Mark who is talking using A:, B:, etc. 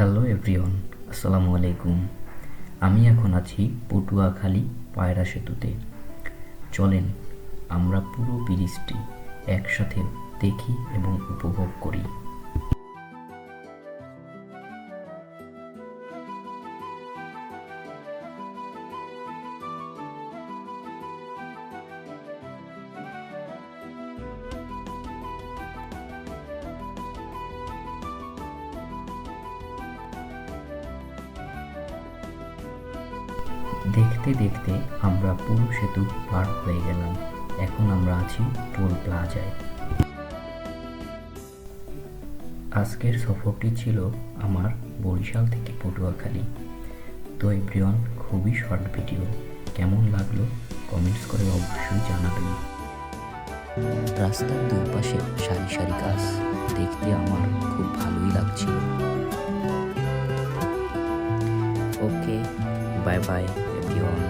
A: Hello everyone, আসসালামু আলাইকুম। আমি এখন আছি পটুয়াখালী পায়রা সেতুতে। চলেন আমরা পুরো ব্রিজটি একসাথে দেখি এবং উপভোগ করি। দেখতে দেখতে আমরা পুরো সেতু পার হয়ে গেলাম। এখন আমরা আছি টোল প্লাজায়। আজকের সফরটি ছিল আমার বরিশাল থেকে পটুয়াখালী। তো এভরিওয়ান, খুবই শর্ট ভিডিও। কেমন লাগল কমেন্টস করে অবশ্যই জানাবেন। রাস্তার দুপাশে সারি সারি গাছ, দেখতে আমার খুব ভালোই লাগছিল। Okay, bye bye. Tokyo.